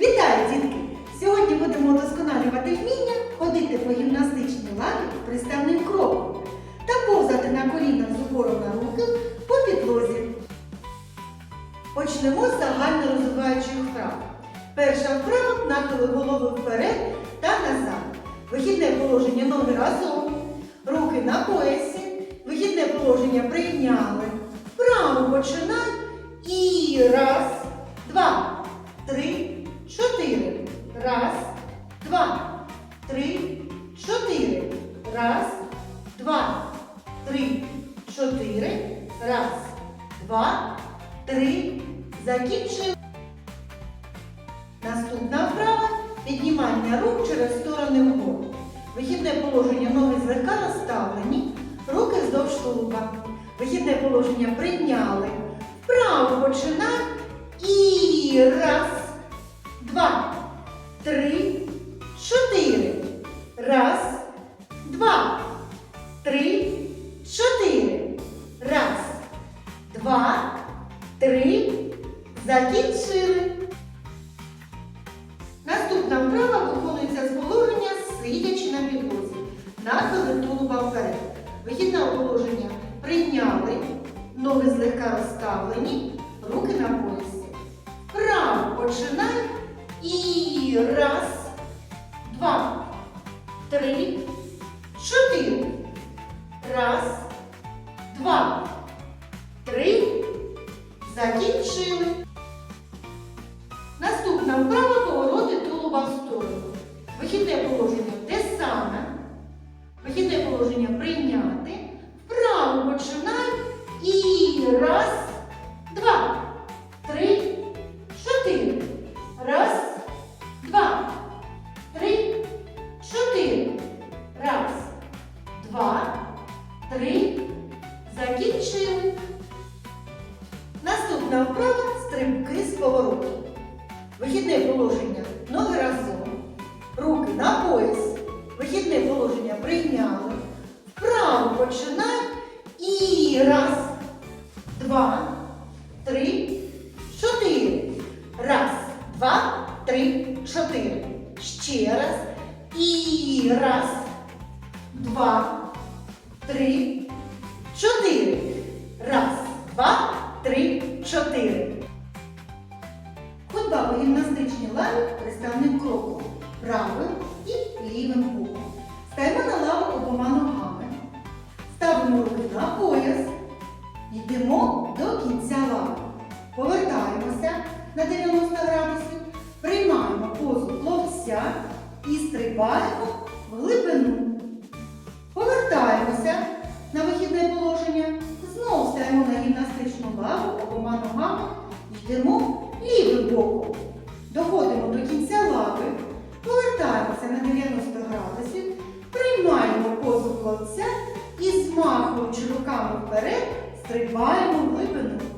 Вітаю, дітки! Сьогодні будемо удосконалювати вміння ходити по гімнастичній лаві приставним кроком та повзати на колінах з упором на руки по підлозі. Почнемо з загально розвиваючих вправ. Перша вправа нахили голови вперед та назад. Вихідне положення ноги разом. Руки на поясі. Вихідне положення прийняли. Вправо починай. І раз, три, чотири. Раз, два, три, чотири. Раз, два, три. Закінчили. Наступна вправа піднімання рук через сторони вгору. Вихідне положення ноги злегка розставлені, руки вздовж тулуба. Вихідне положення прийняли. Вправо починай. Закінчили. Наступна вправа виконується з положення сидячи на підлозі. Нахили тулуба вперед. Вихідне положення прийняли, ноги злегка розставлені, руки на поясі. Вправо починай. І раз, два, три, чотири. Раз, два, три. Закінчили. Положення те саме. Вихідне положення прийняти. Вправо починай. І раз, два, три, чотири. Раз, два, три, чотири. Раз, два, три. Закінчили. Наступна вправа стрибки з повороту. Вихідне положення ноги разом, пояс. Вихідне положення прийняли. Вправо починай. І раз, два, три, чотири. Раз, два, три, чотири. Ще раз. І раз, два, три, чотири. Йдемо до кінця лави. Повертаємося на 90 градусів. Приймаємо позу пловця і стрибаємо в глибину. Повертаємося на вихідне положення. Знову стаємо на гімнастичну лаву обома ногами. Йдемо лівим боком. Доходимо до кінця лави, повертаємося на 90 градусів, приймаємо позу плавця і змахуючи руками вперед, стрибаємо в глибину.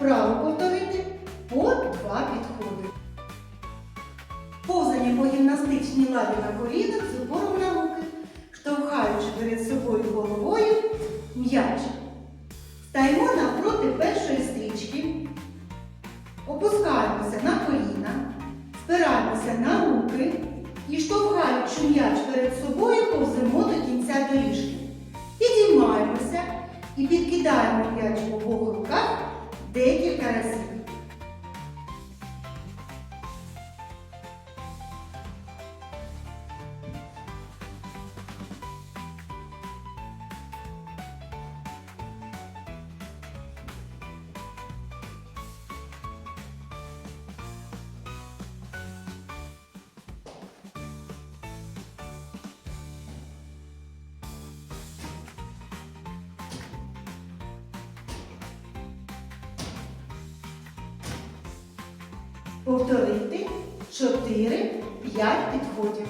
Вправо повторити по два підходи. Повзання по гімнастичній лаві на колінах з упором на руки, штовхаючи перед собою головою м'яч. Стаємо навпроти першої стрічки, опускаємося на коліна, спираємося на руки і, штовхаючи м'яч перед собою, повземо до кінця доріжки. Підіймаємося і підкидаємо м'яч в обох руках tem que estar assim. Повторити 4-5 підходів.